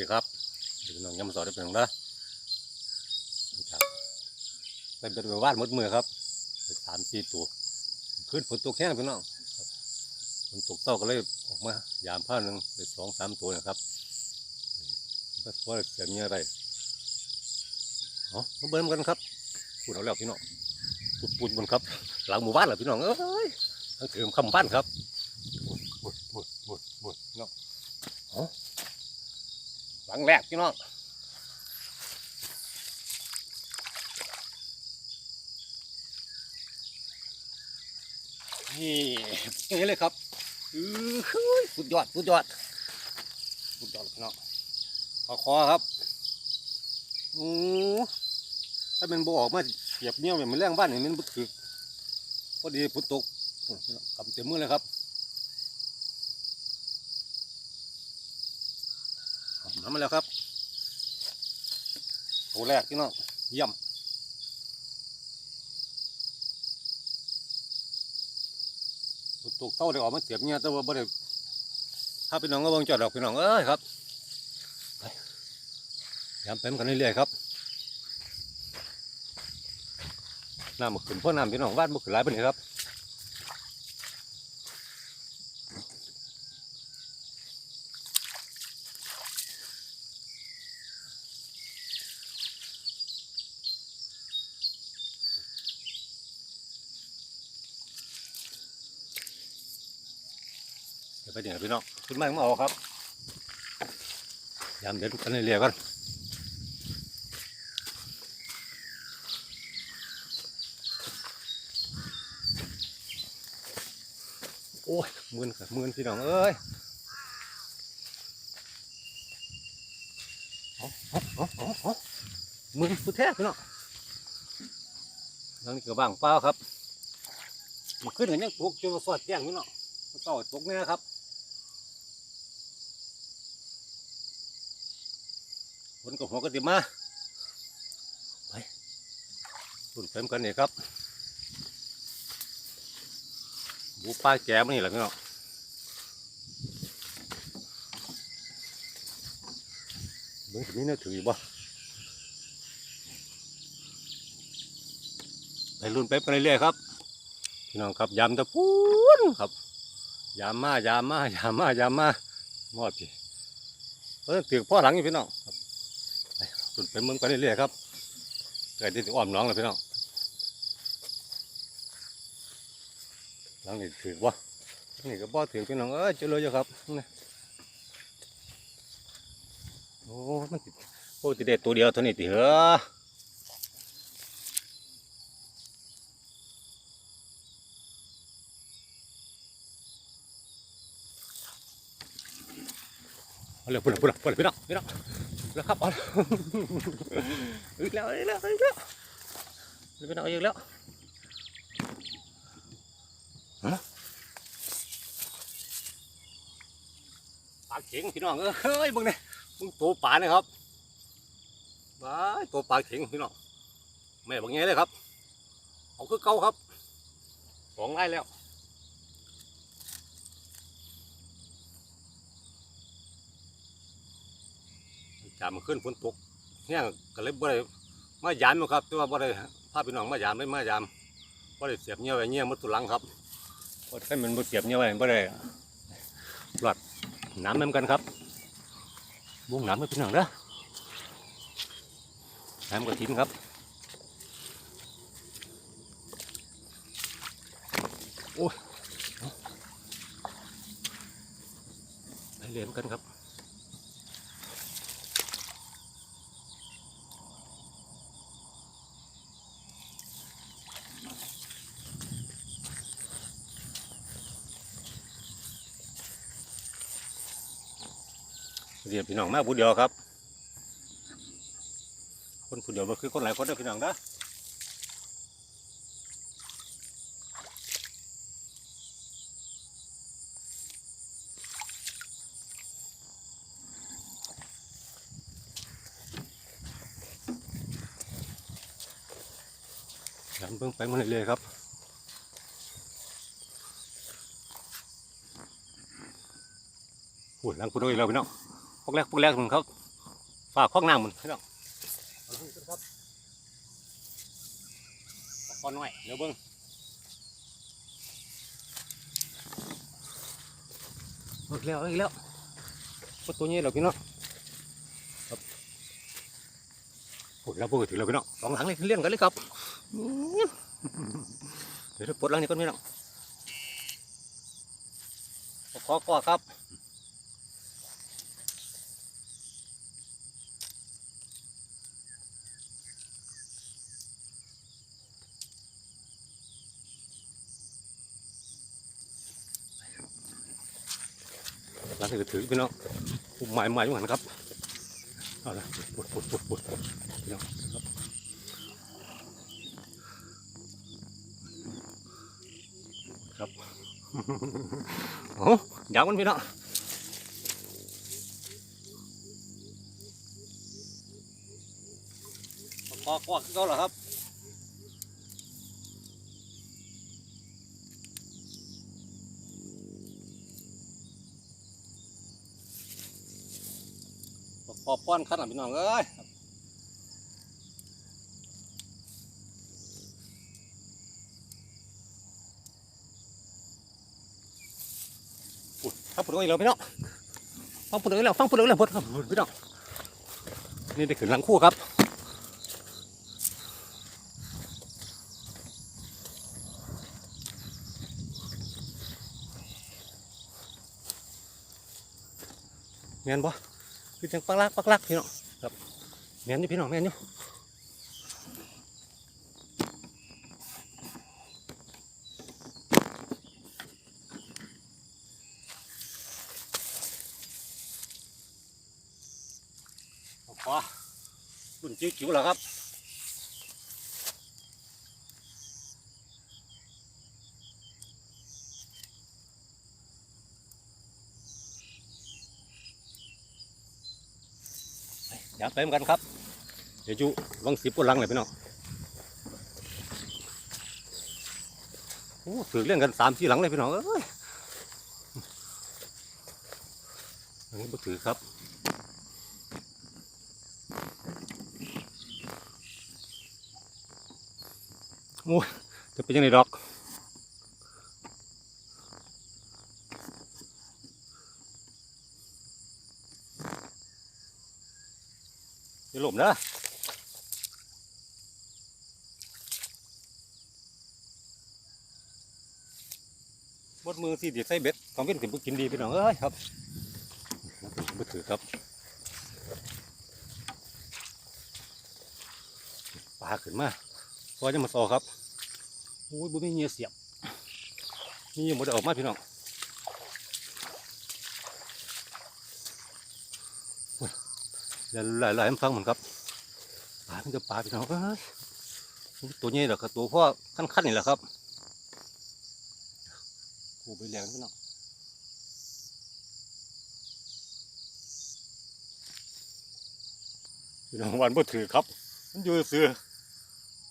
ดีครับพี่น้องยำสอดได้เป็นของเด้อครับไปเบ็ดไปวานหมดมือครับสามสี่ตัวขึ้นฝนตกแห้งพี่น้องฝนตกเต้าก็เลยออกมายามผ้าหนึ่งไปสองสามตัวนะครับนี่เพราะเสียงเงี้ยอะไรเอมาเบิ่มกันครับพูดเอาแล้วพี่น้องปุดปุดบนครับ หลังหมู่บ้านเหรอพี่น้องเอ้ยทั้งถือคำบ้านครับปุดปุดปุดปุดปุดเนาะเอา หลังแรกพี่น้องนี่นี่เลยครับอือสุดยอดสุดยอดสุดยอดเลยพี่น้องปลาคอครับโอ้ถ้าเป็นบ่ออกมาเสียบเนี่ยวเนี่ยมันแรงบ้านเนี่ยมันบึกถึกพอดีฝนตกโอ้ยพี่น้องกำเต็มมือเลยครับ เอามาแล้วครับตัวแรกพี่น้องเยี่ยมฝนตกเต้าได้ออกมาเสียบเนี่ยแต่ว่าบ่ได้ถ้าพี่น้องก็เบิ่งจอดดอกพี่น้องเอ้ยครับไปยำเป็นกันเรื่อยๆครับน้ำมันขึ้นพราะน้ำพี่น้องบ้านมันขึ้นหลายปานนี้ครับ ไปเดี๋ยวพี่น้องขึ้นมามาเอาครับยามเด็ดกันเรื่อยกันโอ้ยมือนกับมือนพี่น้องเอ้ยเอาเอาเอาเอาเอามือนผู้แท้พี่น้องแล้วนี่ก็บางเปล่าครับมันขึ้นกันยังตกจนมาสอดแจ้งพี่น้องมันต่อตกเนี่ยครับฝน กับหัวก็ติมาไปตุ่นเต็มกันนี่ครับหมูปลาแก้มนี่แหละพี่น้องเบิ่งสิมีเนื้อถืออยู่บ่ไปรุ่นไปไปเรื่อยๆครับพี่น้องครับยำตะพูนครับยำมายำมายำมายำมาหมดพี่เพิ่นถือพ่อหลังอยู่พี่น้องครับ ไปรุ่นไปเมืองไปเรื่อยๆครับเกิดที่อ้อมน้องแล้วพี่น้องหลังนี่ถือบ่นี่ก็บ่ถือพี่น้องเอ้ยเจอเลยอยู่ครับนี่โอ้มันติดโอ้ติดเด็ดตัวเดียวเท่านี้ติเหรอเอาเร็วพุ่นพุ่นพุ่นพี่น้องพี่น้อง แล้วครับเอาอีกแล้วอีกแล้วอีกแล้วพี่น้องอีกแล้วปลาเข็งพี่น้องเอ้ยมึงเนี่ยมึงตัวปลาเนี่ยครับว้ายตัวปลาเข็งพี่น้องแม่บางแง่เลยครับ เอาคือเก่าครับสองไร่แล้ว จามมันขึ้นฝนตกเนี่ยก็เลยบ่ได้มายามครับแต่ว่าบ่ได้พาพี่น้องมายามเลยมายามบ่ได้เสียบเงี้ยไว้เงี้ยมัดตุลังครับบ่ได้มันบ่เสียบเงี้ยไว้บ่ได้หลอดน้ำเหมือนกันครับบุ้งน้ำไม่เป็นหนังเด้อน้ำกระถินครับโอ้ยไปเรียนกันครับียพี่น้องมาผู้เดียวครับ คนผู้เดียวมันคือคนหลายคนเด้อพี่น้องนะน้ำเพิ่งไปมาเรื่อยๆครับหุ่นหลังคุณด้วยแล้วพี่น้อง พวกแรกพวกแรกมึงครับฝากข้องหน้ำมันพี่น้องเองกันครับเอาก้อนน้อยเดี๋ยวเบิ้งเอาอีกแล้วเอาอีกแล้วประตัวนี้เราพี่น้องครับปวดแล้วปวดถึงแล้วพี่น้องสองหลังเลยเลี้ยงกันเลยครับเดี๋ยวปวดหลังนี้ก่อนพี่น้องขอก่อครับ หลังจากถือพี่น้องหมายหมายอยู่หันครับเอาละปวดปวดปวดปวดพี่น้องครับครับโอ้ยาวมันพี่น้องคอคอขึ้นเขาเหรอครับ คอป้อนขั้นอะพี่น้องเอ้ยฟังปุ่นอีกแล้วพี่น้องฟังปุ่นอีกแล้วฟังปุ่นอีกแล้วพดครับพี่น้องนี่ได้ขึ้นหลังคู่ครับเมียนบ่ คือจังปักลักปักลักพี่น้องครับแม่นอยู่พี่น้องแม่นอยู่เอาขอรุ่นจิ๋วๆแล้วครับ อยากเต็มกันครับ เดี๋ยวจูวังสิบกนหลังเลยพี่น้องโอ้ถือเรื่องกันสามที่หลังเลยพี่น้องเอ้ยอันนี้บ่ถือครับโอ้จะเป็นยังไงดอก อย่าหลบนะบดมือที่เดียดใส่เบ็ดของเป็นถึงกินดีพี่น้องเอ้ยครับมือถือครับปลาขึ้นมาพอจะมาซอครับโอ้ยบุมีเงียเสียบนี่ยังหมดออกมาพี่น้องเดี๋ยว หลายหลายมันฟังเหมือนครับปลาเป็นจะปลาพี่น้องตัวนี้แหละครับตัวพ่อขั้นๆนี่แหละครับกูไปแรงพี่น้องพี่น้องวันบ่ถือครับ มันอยู่เสือ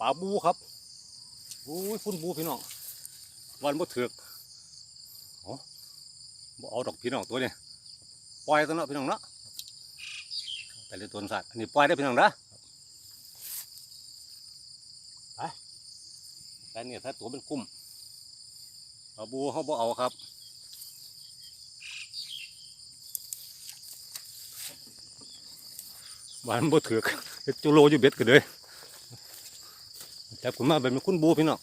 ปลาบูครับโอ้ยฟุ้นบูพี่น้องวันบ่ถือกอ๋อบ่เอาดอกพี่น้องตัวนี้ปล่อยตัวเนาะพี่น้องเนาะ แต่ละตัวสัตว์อันนี้ปล่อยได้พี่น้องนะไปแต่เนี่ยถ้าตัวเป็นกุ้มเอาบูเขาบ่เอาครับบ้านบ่ถือกจุโลอยู่เบ็ดกันเลยจับขึ้นมาแบบเป็นคุณบูพี่น้อง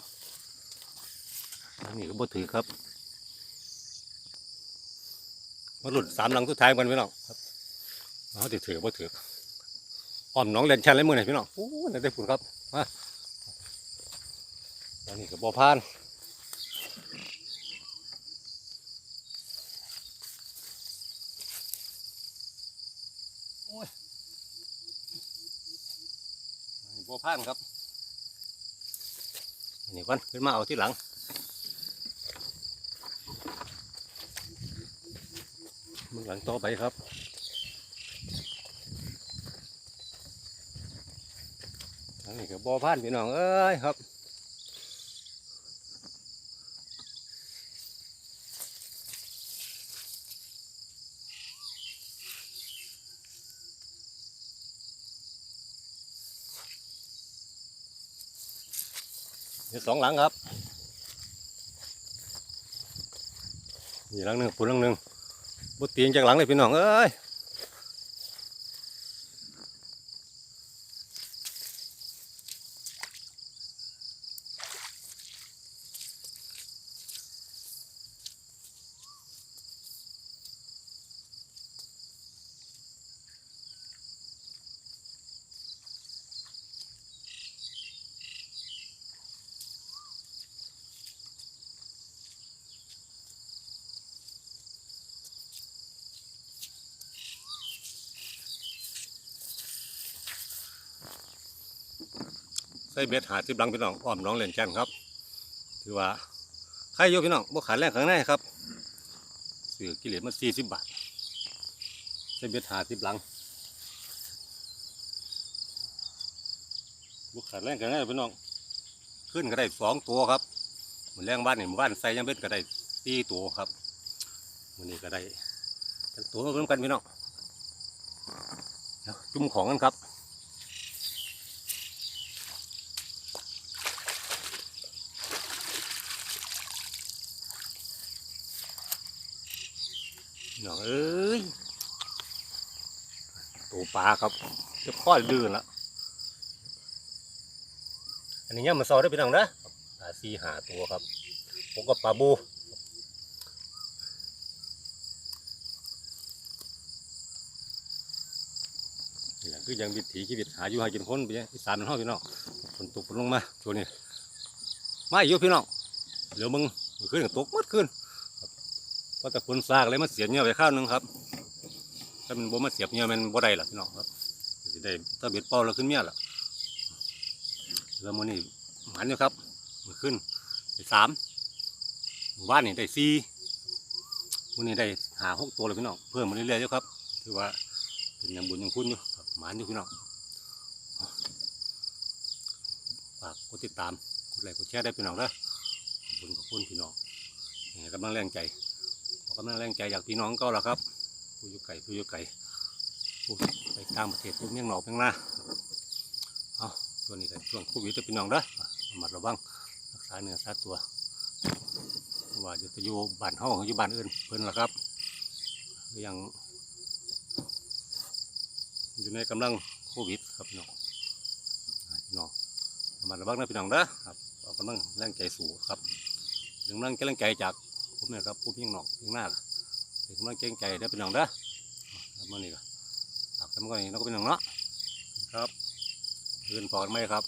อันนี้ก็บ่ถือครับมาหลุดสามหลังสุดท้ายกันพี่น้องครับ เขาถือถือบ่ถืออ้อมน้องเล่นชันเลยมือไหนพี่น้องโอ้นั่นได้ผลครับมาตอนนี้ก็บ่พานโอ้ยอันนี้บ่พานครับนนี้ก่อนขึ้นมาเอาที่หลังมึงหลังต่อไปครับ นี่ก็บ่อพันพี่น้องเอ้ยครับมีสองหลังครับนี่หลังหนึ่งปูหลังหนึ่งบุตีนจากหลังเลยพี่น้องเอ้ย ใส่เบ็ดหาสิบลังพี่น้องอ้อมน้องเล่นแกันครับ ถือว่าใครอยู่พี่น้องบ่ขาดแรงข้างในครับซื้อกิเลสมาสี่สิบบาทใส่เบ็ดหาสิบลังบ่ขาดแรงข้างในพี่น้อง ขึ้นก็ได้สองตัวครับเหมือนแรงบ้านนี่หมู่บ้านใส่ยังเบ็ดก็ได้สี่ตัวครับวันนี้ก็ได้จักตัวเพิ่มกันพี่น้องจุ่มของกันครับ น้องเอ้ยตัวปลาครับจะพ่อดื้อละอันนี้เนี่ยมันซอได้พี่น้องนะปลาซีหาตัวครับผมก็ปลาบูนี่แหละคือยังวิถีชีวิตหาอยู่หากินคนไปเนี่ยอีสานมันห้องพี่น้องฝนตกฝนลงมาช่วงนี้มาอยู่พี่น้องเดี๋ยวมึงมันขึ้นก็ตกหมดขึ้นเพราะแต่ฝนซากเลยมันเสียบเงี้ยไปข้าวหนึงครับ ถ้ามันบ่มาเสียบเงี้ยมันบ่ได้หรอกพี่น้องครับสิได้ถ้าเบ็ดเป่าแล้วขึ้นเมียล่ะแล้วมื้อนี้หมันอยู่ครับมื้อขึ้นได้สามหมู่บ้านนี่ได้สี่มื้อนี้ได้หาหกตัวเลยพี่น้องเพิ่มมาเรื่อยๆอยู่ครับถือว่าเป็นยังบุญยังคุณอยู่ครับหมันอยู่พี่น้องฝากกดติดตามกดไลค์กดแชร์ได้พี่น้องเด้อขอบคุณขอบคุณพี่น้องกำลังแรงใจ กำลังแรงใจจากพี่น้องก็แล้วครับผู้ยู่ไก่ผู้ยู่ไก่ผู้ไปตางประเทศผู้เมียงหนอกเมียงนาเอาตัวนี้ก็ช่วงโควิดจะพี่น้องเด้อระมัดระวังรักษาเนื้อรักษาตัวว่าจะอยู่บ้านห้องอยู่บ้านอื่นเพิ่นละครับอยังอยู่ในกำลังโควิดครับพี่น้องพี่น้องมัดระวังนะพี่น้องเด้อครับเอากำลังแรงใจสู่ครับถึงกำลังแรงใจจาก ผมเนี่ยครับผมยังหนอกยังหน้าเป็นกำลังเก่งใจได้เป็นหนองเด้อครับมื่อนี้ก็ฝากกันก่อนนี่เราก็เป็นหนองเนาะครับเพื่อนพอดไหมครับ